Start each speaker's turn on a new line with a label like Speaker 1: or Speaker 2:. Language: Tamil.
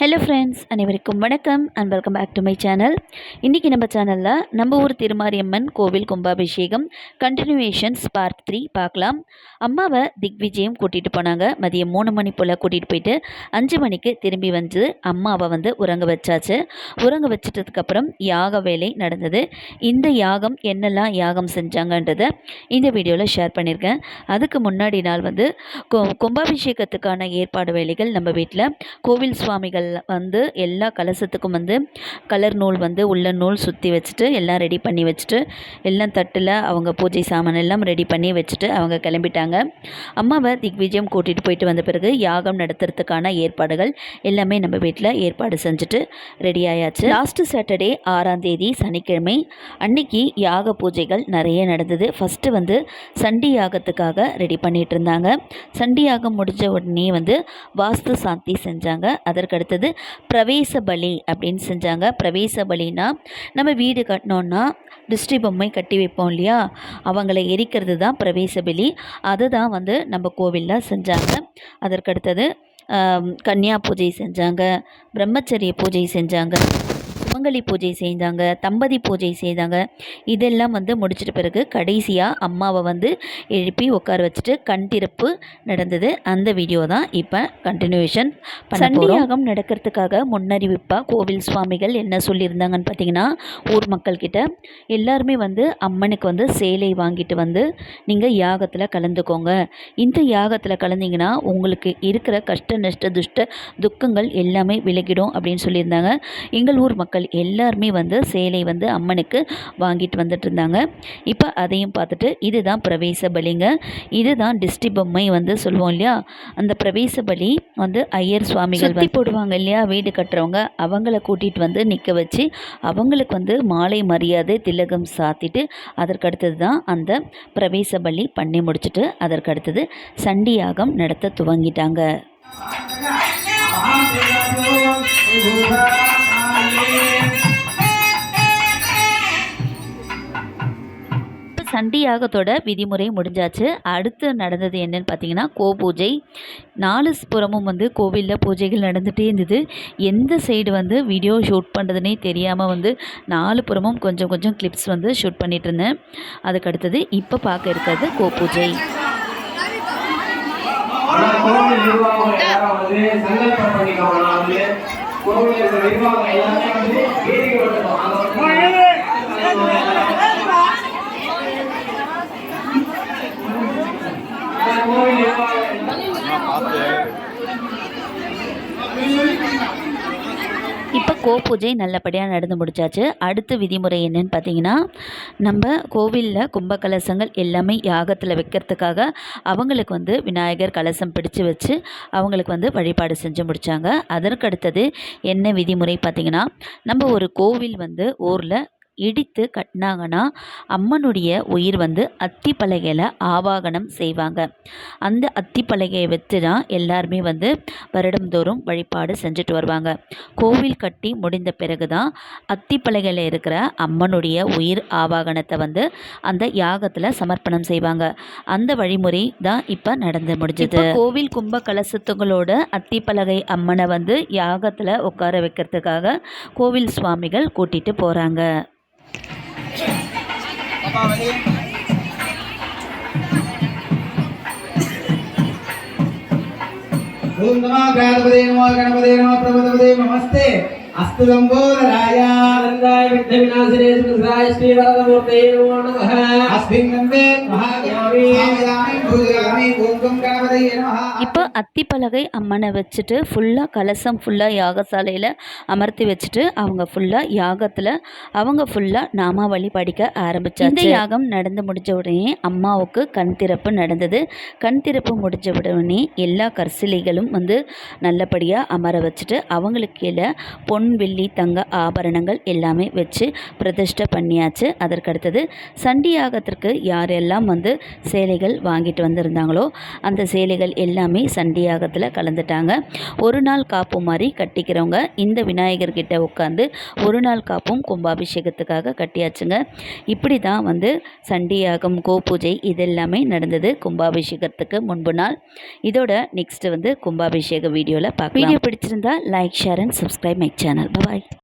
Speaker 1: ஹலோ ஃப்ரெண்ட்ஸ் அனைவருக்கும் வணக்கம் and welcome back to my channel இன்றைக்கி நம்ம சேனலில் நம்ம ஊர் திருமாரியம்மன் கோவில் கும்பாபிஷேகம் கண்டினியூவேஷன்ஸ் பார்ட் த்ரீ பார்க்கலாம். அம்மாவை திக்விஜயம் கூட்டிகிட்டு போனாங்க. மதியம் மூணு மணி போல் கூட்டிகிட்டு போயிட்டு அஞ்சு மணிக்கு திரும்பி வந்து அம்மாவை வந்து உறங்க வச்சாச்சு. உறங்க வச்சிட்டதுக்கப்புறம் யாக வேலை நடந்தது. இந்த யாகம் என்னெல்லாம் யாகம் செஞ்சாங்கன்றதை இந்த வீடியோவில் ஷேர் பண்ணியிருக்கேன் அதுக்கு முன்னாடி நாள் வந்து கும்பாபிஷேகத்துக்கான ஏற்பாடு வேலைகள் நம்ம வீட்டில் கோவில் சுவாமிகள் வந்து எல்லா கலசத்துக்கும் வந்து கலர் நூல் வந்து உள்ள நூல் சுற்றி வச்சுட்டு எல்லாம் ரெடி பண்ணி வச்சுட்டு எல்லாம் தட்டில் அவங்க பூஜை சாமான் எல்லாம் ரெடி பண்ணி வச்சுட்டு அவங்க கிளம்பிட்டாங்க. அம்மாவை திக்விஜயம் கூட்டிகிட்டு போயிட்டு வந்த பிறகு யாகம் நடத்துறதுக்கான ஏற்பாடுகள் எல்லாமே நம்ம வீட்டில் ஏற்பாடு செஞ்சுட்டு ரெடி ஆயாச்சு. லாஸ்ட்டு சாட்டர்டே ஆறாம் தேதி சனிக்கிழமை அன்னைக்கு யாக பூஜைகள் நிறைய நடந்தது. ஃபஸ்ட்டு வந்து சண்டி யாகத்துக்காக ரெடி பண்ணிகிட்டு இருந்தாங்க. சண்டி யாகம் முடிஞ்ச உடனே வந்து வாஸ்து சாந்தி செஞ்சாங்க. அதற்கடுத்து அடுத்தது பிரவேச பலி அப்படின்னு செஞ்சாங்க. பிரவேச பலினா நம்ம வீடு கட்டினோன்னா திருஷ்டி பொம்மை கட்டி வைப்போம் இல்லையா? அவங்கள எரிக்கிறது தான் பிரவேச பலி. அதை தான் வந்து நம்ம கோவிலில் செஞ்சாங்க. அதற்கடுத்தது கன்னியா பூஜை செஞ்சாங்க. பிரம்மச்சரிய பூஜை செஞ்சாங்க. சுமங்கலி பூஜை செய்தாங்க தம்பதி பூஜை செய்தாங்க. இதெல்லாம் வந்து முடிச்சிட்ட பிறகு கடைசியாக அம்மாவை வந்து எழுப்பி உட்கார வச்சுட்டு கண் திறப்பு நடந்தது. அந்த வீடியோ தான் இப்போ கண்டினியூஷன் சண்டியாகம் நடக்கிறதுக்காக முன்னறிவிப்பாக கோவில் சுவாமிகள் என்ன சொல்லியிருந்தாங்கன்னு பார்த்தீங்கன்னா ஊர் மக்கள்கிட்ட எல்லாருமே வந்து அம்மனுக்கு வந்து சேலை வாங்கிட்டு வந்து நீங்கள் யாகத்தில் கலந்துக்கோங்க. இந்த யாகத்தில் கலந்தீங்கன்னா உங்களுக்கு இருக்கிற கஷ்ட நஷ்ட துஷ்ட துக்கங்கள் எல்லாமே விலகிடும் அப்படின்னு சொல்லியிருந்தாங்க. எங்கள் ஊர் மக்கள் எல்லாருமே வந்து சேலை வந்து அம்மனுக்கு வாங்கிட்டு வந்துட்டு இருந்தாங்க. இப்போ அதையும் பார்த்துட்டு இதுதான் பிரவேச பலிங்க. இதுதான் டிஸ்டி பொம்மை வந்து சொல்லுவோம் இல்லையா? அந்த பிரவேச பலி வந்து ஐயர் சுவாமிகள் சுத்தி போடுவாங்க இல்லையா? வீடு கட்டுறவங்க அவங்கள கூட்டிகிட்டு வந்து நிற்க வச்சு அவங்களுக்கு வந்து மாலை மரியாதை திலகம் சாத்திட்டு அதற்கு அடுத்தது தான் அந்த பிரவேச பலி பண்ணி முடிச்சுட்டு அதற்கு அடுத்தது சண்டி யாகம் நடத்த துவங்கிட்டாங்க இப்போ விதிமுறை முடிஞ்சாச்சு. அடுத்து நடந்தது என்னன்னு பார்த்தீங்கன்னா கோ பூஜை நாலு புறமும் வந்து கோவிலில் பூஜைகள் நடந்துகிட்டே இருந்தது. எந்த சைடு வந்து வீடியோ ஷூட் பண்ணுறதுனே தெரியாமல் வந்து நாலு புறமும் கொஞ்சம் கொஞ்சம் கிளிப்ஸ் வந்து ஷூட் பண்ணிட்டு இருந்தேன். அதுக்கு அடுத்தது இப்போ பார்க்க இருக்கிறது கோ பூஜை
Speaker 2: கோவில் நிர்வாகம் சங்கல்பம் பண்ணிக்கோங்க கோவில் நிர்வாகம் எல்லாமே வந்து வந்து ஆனா கோவில் நிர்வாகம்.
Speaker 1: இப்போ கோ பூஜை நல்லபடியாக நடந்து முடிச்சாச்சு. அடுத்த விதிமுறை என்னன்னு பார்த்தீங்கன்னா நம்ம கோவிலில் கும்ப கலசங்கள் எல்லாமே யாகத்தில் வைக்கிறதுக்காக அவங்களுக்கு வந்து விநாயகர் கலசம் பிடிச்சு வச்சு அவங்களுக்கு வந்து வழிபாடு செஞ்சு முடித்தாங்க அதற்கு அடுத்தது என்ன விதிமுறை பார்த்தீங்கன்னா நம்ம ஒரு கோவில் வந்து ஊரில் இடித்து கட்டினாங்கன்னா அம்மனுடைய உயிர் வந்து அத்திப்பலகையில் ஆவாகனம் செய்வாங்க. அந்த அத்திப்பலகையை வச்சு தான் எல்லாருமே வந்து வருடந்தோறும் வழிபாடு செஞ்சுட்டு வருவாங்க. கோவில் கட்டி முடிந்த பிறகு தான் அத்திப்பலகையில் இருக்கிற அம்மனுடைய உயிர் ஆவாகனத்தை வந்து அந்த யாகத்தில் சமர்ப்பணம் செய்வாங்க. அந்த வழிமுறை தான் இப்போ நடந்து முடிஞ்சது. கோவில் கும்ப கலசத்துங்களோட அத்திப்பலகை அம்மனை வந்து யாகத்தில் உட்கார வைக்கிறதுக்காக கோவில் சுவாமிகள் கூட்டிட்டு போகிறாங்க
Speaker 2: ఓం నమో గణపతే నమో గణపతే నమో ప్రభుపదే నమస్తే अस्तुलम्बोधरायानन्दाय विघ्नविनाशिने
Speaker 1: सुकृताय அத்திப்பலகை அம்மனை வச்சுட்டு ஃபுல்லாக கலசம் ஃபுல்லாக யாகசாலையில் அமர்த்தி வச்சுட்டு அவங்க ஃபுல்லாக யாகத்தில் அவங்க ஃபுல்லாக நாமாவளி படிக்க ஆரம்பித்தாங்க இந்த யாகம் நடந்து முடிஞ்ச உடனே அம்மாவுக்கு கண் திறப்பு நடந்தது. கண் திறப்பு முடிஞ்ச உடனே எல்லா கர்சிலைகளும் வந்து நல்லபடியாக அமர வச்சுட்டு அவங்களுக்கு கீழே பொன் பொன் வெள்ளி தங்க ஆபரணங்கள் எல்லாமே வச்சு பிரதிஷ்டை பண்ணியாச்சு. அதற்கடுத்தது சண்டியாகத்திற்கு யாரெல்லாம் வந்து சேலைகள் வாங்கிட்டு வந்திருந்தாங்களோ அந்த சேலைகள் எல்லாமே சண்டியாகத்தில் கலந்துட்டாங்க. ஒரு நாள் காப்பு மாதிரி கட்டிக்கிறவங்க இந்த விநாயகர் கிட்ட உட்காந்து ஒரு நாள் காப்பும் கும்பாபிஷேகத்துக்காக கட்டியாச்சுங்க. இப்படி தான் வந்து சண்டியாகம் கோபூஜை இதெல்லாமே நடந்தது கும்பாபிஷேகத்துக்கு முன்பு நாள். இதோட நெக்ஸ்ட் வந்து கும்பாபிஷேக வீடியோவில் பார்க்க வீடியோ பிடிச்சிருந்தா like share and subscribe my channel channel. Bye bye.